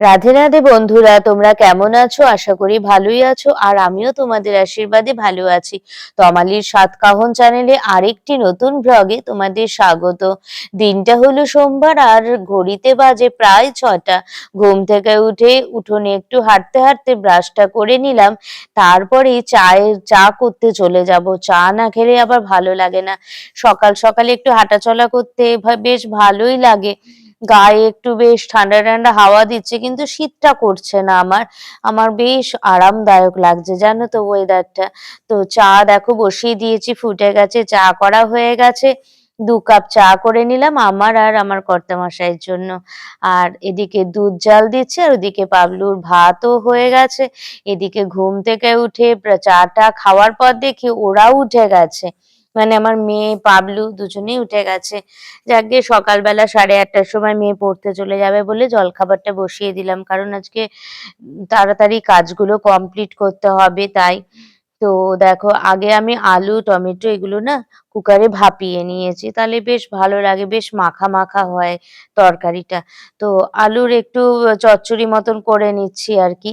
রাধে রাধে বন্ধুরা, তোমরা কেমন আছো? আশা করি ভালোই আছো, আর আমিও তোমাদের আশীর্বাদে ভালো আছি। তমালির সাতকাহন চ্যানেলে আরেকটি নতুন ব্লগে তোমাদের স্বাগত। দিনটা হলো সোমবার, আর ঘড়িতে বাজে প্রায় ছটা। ঘুম থেকে উঠে উঠোনে একটু হাঁটতে হাঁটতে ব্রাশটা করে নিলাম। তারপরে চায়ের চা করতে চলে যাব। চা না খেলে আবার ভালো লাগে না। সকাল সকালে একটু হাঁটাচলা করতে বেশ ভালোই লাগে। গায়ে একটু বেশ ঠান্ডা ঠান্ডা হাওয়া দিচ্ছে, কিন্তু শীতটা করছে না আমার। আমার বেশ আরামদায়ক লাগছে, জানো তো ওয়েদারটা তো চা দেখো বসিয়ে দিয়েছি, ফুটে গেছে, চা করা হয়ে গেছে। দু কাপ চা করে নিলাম আমার আর আমার কর্তামশাইয়ের জন্য। আর এদিকে দুধ জাল দিচ্ছে, আর ওদিকে পাবলুর ভাতও হয়ে গেছে। এদিকে ঘুম থেকে উঠে চাটা খাওয়ার পর দেখি ওরাও উঠে গেছে। মানে আমার মেয়ে পাবলু দুজনেই উঠে গেছে। যাকে সকালবেলা সাড়ে আটটার সময় মেয়ে পড়তে চলে যাবে বলে জলখাবারটা বসিয়ে দিলাম। কারণ আজকে তাড়াতাড়ি কাজগুলো কমপ্লিট করতে হবে তাই। তো দেখো, আগে আমি আলু, টমেটো এগুলো না কুকারে ভাপিয়ে নিয়েছি। তাহলে বেশ ভালো লাগে, বেশ মাখা মাখা হয় তরকারিটা। তো আলুর একটু চচ্চড়ি মতন করে নিচ্ছি আর কি।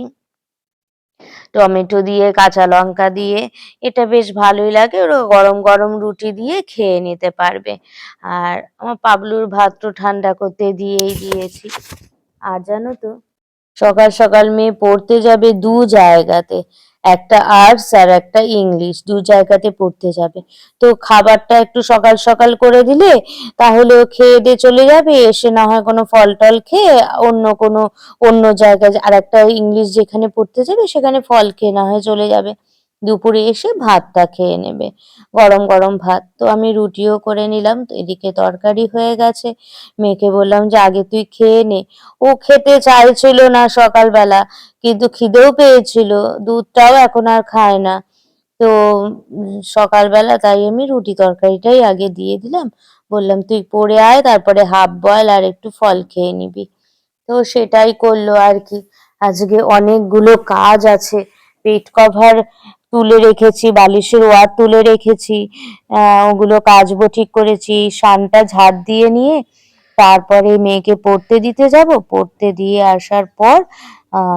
টমেটো দিয়ে, কাঁচা লঙ্কা দিয়ে, এটা বেশ ভালোই লাগে। ওরা গরম গরম রুটি দিয়ে খেয়ে নিতে পারবে। আর আমার পাবলুর ভাত তো ঠান্ডা করতে দিয়েই দিয়েছি। আর জানো তো, সকাল সকাল মেয়ে পড়তে যাবে দু জায়গাতে। একটা আর্টস আর একটা ইংলিশ, দু জায়গাতে পড়তে যাবে। তো খাবারটা একটু সকাল সকাল করে দিলে তাহলে ও খেয়ে দিয়ে চলে যাবে, এসে না হয় কোনো ফল টল খেয়ে অন্য কোনো, অন্য জায়গায় আর একটা ইংলিশ যেখানে পড়তে যাবে সেখানে ফল খেয়ে না হয় চলে যাবে। দুপুরে এসে ভাতটা খেয়ে নেবে। গরম গরম ভাত তো আমি রুটিও করে নিলাম, তো এদিকে তরকারি হয়ে গেছে। মেয়েকে বললাম, যে, আগে তুই খেয়ে নে। ও খেতে চাইছিল না সকালবেলা, কিন্তু খিদেও পেয়েছিল, দুধটাও এখন আর খায় না। তো সকালবেলা তাই আমি রুটি তরকারিটাই আগে দিয়ে দিলাম। বললাম, তুই পড়ে আয়, তারপরে হাফ বয়েল আর একটু ফল খেয়ে নিবি। তো সেটাই করল আর কি। আজকে অনেকগুলো কাজ আছে, পেট কভার তুলে রেখেছি, বালিশের ওয়ার তুলে রেখেছি ওগুলো কাচবো ঠিক করেছি সানটা ঝাড় দিয়ে নিয়ে তারপরে মেয়েকে পড়তে দিতে যাব। পড়তে দিয়ে আসার পর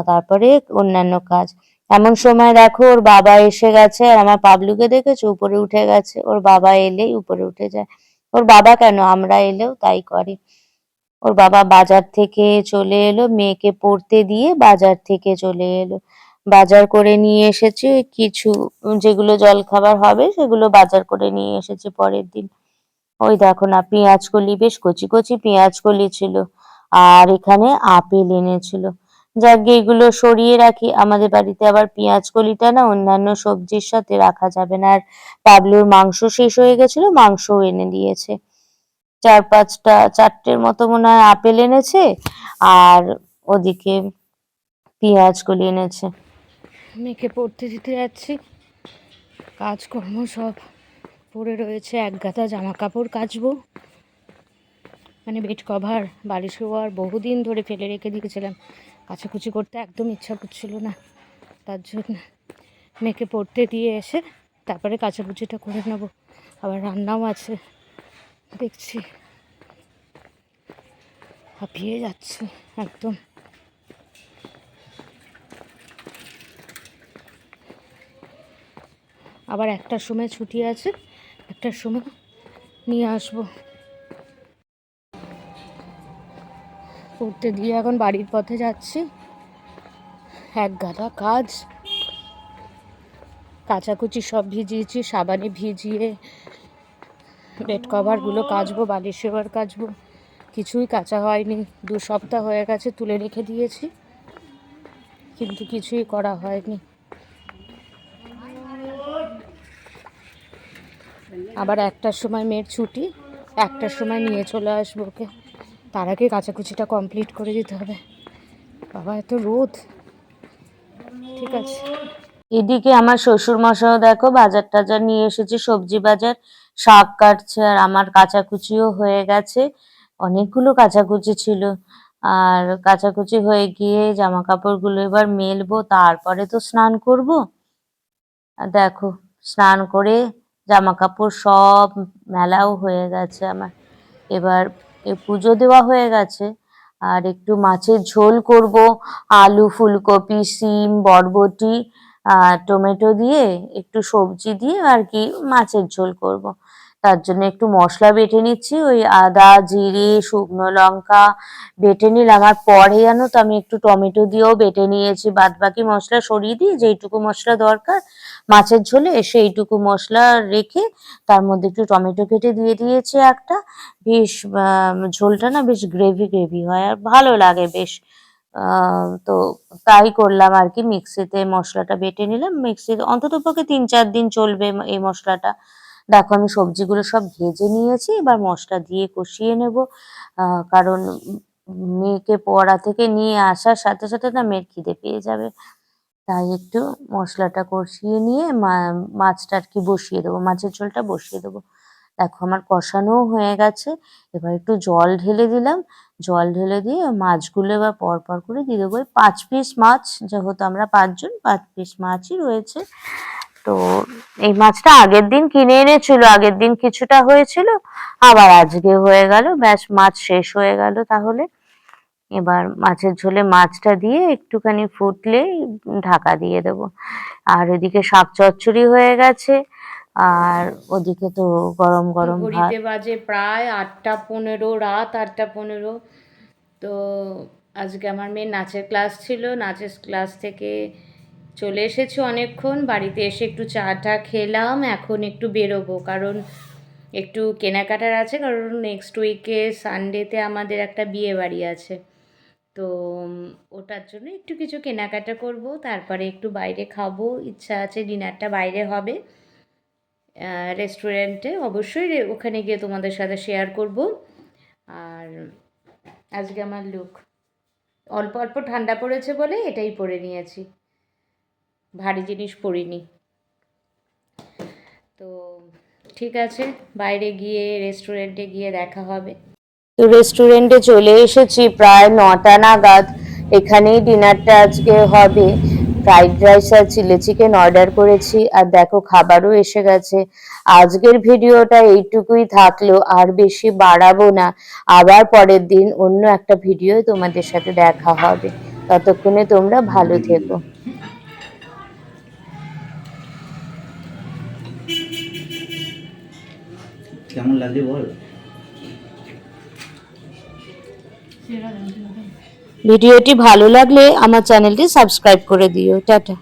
তারপরে অন্যান্য কাজ। এমন সময় দেখো ওর বাবা এসে গেছে আর আমার পাবলুকে দেখেছ? উপরে উঠে গেছে। ওর বাবা এলেই উপরে উঠে যায়। ওর বাবা কেন? আমরা এলেও তাই করে। ওর বাবা বাজার থেকে চলে এলো, মেয়েকে পড়তে দিয়ে বাজার থেকে চলে এলো। বাজার করে নিয়ে এসেছে। কিছু যেগুলো জলখাবার হবে সেগুলো বাজার করে নিয়ে এসেছে পরের দিন। ওই দেখো না, পেঁয়াজ কলি, বেশ কচি কচি পেঁয়াজ কলি ছিল। আর এখানে আপেল এনেছিল। যাকে, এগুলো সরিয়ে রাখি। আমাদের বাড়িতে আবার পেঁয়াজ কলিটা না অন্যান্য সবজির সাথে রাখা যাবে না। আর পাবলুর মাংস শেষ হয়ে গেছিল, মাংসও এনে দিয়েছে। চার পাঁচটা, চারটের মতো মনে হয় আপেল এনেছে। আর ওদিকে পেঁয়াজ কলি এনেছে। মেয়েকে পড়তে দিতে যাচ্ছি। কাজকর্ম সব পড়ে রয়েছে, এক গাদা জামা কাপড় কাচবো। মানে বেড কভার বাড়ি আর বহুদিন ধরে ফেলে রেখে দিয়েছিলাম। কাচাকুচি করতে একদম ইচ্ছা করছিল না। তার জন্য মেয়েকে পড়তে দিয়ে এসে তারপরে কাচাকুচিটা করে নেব। আবার রান্নাও আছে। দেখছি। হাঁপিয়ে যাচ্ছে একদম। আবার একটার সময় ছুটি আছে একটার সময় নিয়ে আসব। পড়তে দিয়ে এখন বাড়ির পথে যাচ্ছি। এক গাদা কাজ। কাচাকুচি সব ভিজিয়েছি, সাবানে ভিজিয়ে বেড কভারগুলো কাচবো, বালিশ সেবার কাচবো। কিছুই কাচা হয়নি, দু সপ্তাহ হয়ে গেছে, তুলে রেখে দিয়েছি। কিন্তু কিছুই করা হয়নি। আবার একটার সময় মেয়ের ছুটি, একটার সময় নিয়ে চলে আসব ওকে। তার আগে কাচাকুচিটা কমপ্লিট করে দিতে হবে। বাবা, এত রোদ। ঠিক আছে। এদিকে আমার শ্বশুর মশাইও দেখো বাজার টাজার নিয়ে এসেছে, সবজি বাজার, শাক কাটছে আর আমার কাচাকুচিও হয়ে গেছে। অনেকগুলো কাচাকুচি ছিল। আর কাচাকুচি হয়ে গিয়ে জামা কাপড়গুলো এবার মেলবো, তারপরে তো স্নান করব। দেখো, স্নান করে জামা কাপড় সব মেলাও হয়ে গেছে আমার। এবার এ পুজো দেওয়া হয়ে গেছে। আর একটু মাছের ঝোল করব। আলু, ফুলকপি সিম বরবটি টমেটো দিয়ে একটু সবজি দিয়ে আর কি মাছের ঝোল করব। তার জন্য একটু মশলা বেটে নিচ্ছি। ওই আদা, জিরে, শুকনো লঙ্কা বেটে নিলাম। আর পরে জানো তো আমি একটু টমেটো দিয়েও বেটে নিয়েছি। বাদ বাকি মশলা সরিয়ে দিয়ে যেইটুকু মশলা দরকার মাছের ঝোলে সেইটুকু মশলা রেখে তার মধ্যে একটু টমেটো কেটে দিয়ে দিয়েছি একটা। বেশ ঝোলটা না বেশ গ্রেভি গ্রেভি হয় আর ভালো লাগে বেশ। তো তাই করলাম আর কি। মিক্সিতে মশলাটা বেটে নিলাম। মিক্সিতে অন্তত পক্ষে তিন চার দিন চলবে এই মশলাটা। দেখো আমি সবজিগুলো সব ভেজে নিয়েছি, এবার মশলা দিয়ে কষিয়ে নেব। কারণ মেয়েকে পড়া থেকে নিয়ে আসার সাথে সাথে না মেয়ের খিদে পেয়ে যাবে। তাই একটু মশলাটা কষিয়ে নিয়ে মাছটা আর কি বসিয়ে দেবো, মাছের ঝোলটা বসিয়ে দেবো। দেখো আমার কষানোও হয়ে গেছে, এবার একটু জল ঢেলে দিলাম। জল ঢেলে দিয়ে মাছগুলো এবার পর পর করে দিয়ে দেবো। ওই পাঁচ পিস মাছ, যেহেতু আমরা পাঁচজন, পাঁচ পিস মাছই রয়েছে। তো এই মাছটা আগের দিন কিনে এনেছিল, আগের দিন কিছুটা হয়েছিল, আবার আজকে হয়ে গেল, ব্যাস মাছ শেষ হয়ে গেল তাহলে। এবার মাছের ঝোলে মাছটা দিয়ে একটুখানি ফুটলে ঢাকা দিয়ে দেবো। আর এদিকে শাক চচ্চড়ি হয়ে গেছে, আর ওদিকে তো গরম গরম ভাত। বাজে প্রায় আটটা পনেরো, রাত আটটা পনেরো। তো আজকে আমার মেয়ের নাচের ক্লাস ছিল, নাচের ক্লাস থেকে চলে এসেছি অনেকক্ষণ, বাড়িতে এসে একটু চা টা খেলাম, এখন একটু বেরোবো। কারণ একটু কেনাকাটার আছে, কারণ নেক্সট উইকে সানডেতে আমাদের একটা বিয়ে বাড়ি আছে। তো ওটার জন্য একটু কিছু কেনাকাটা করব, তারপরে একটু বাইরে খাব, ইচ্ছা আছে ডিনারটা বাইরে হবে। রেস্টুরেন্টে অবশ্যই ওখানে গিয়ে তোমাদের সাথে শেয়ার করব। আর আজকে আমার লুক অল্প অল্প ঠান্ডা পড়েছে বলে এটাই পরে নিয়েছি। ভারী জিনিস পরিনি। তো ঠিক আছে, বাইরে গিয়ে রেস্টুরেন্টে গিয়ে দেখা হবে। তো রেস্টুরেন্টে চলে এসেছি প্রায় নটা নাগাদ। এখানেই ডিনারটা আজকে হবে। ফ্রাইড রাইস আর চিলি চিকেন অর্ডার করেছি। আর দেখো, খাবারও এসে গেছে। আজকের ভিডিওটা এইটুকুই থাকল। আর বেশি বাড়াবো না। আবার পরের দিন অন্য একটা ভিডিও তোমাদের সাথে দেখা হবে। ততক্ষণে তোমরা ভালো থেকো। কেমন লাগছে বল? ভিডিওটি ভালো লাগলে আমার চ্যানেলটি সাবস্ক্রাইব করে দিও। টাটা।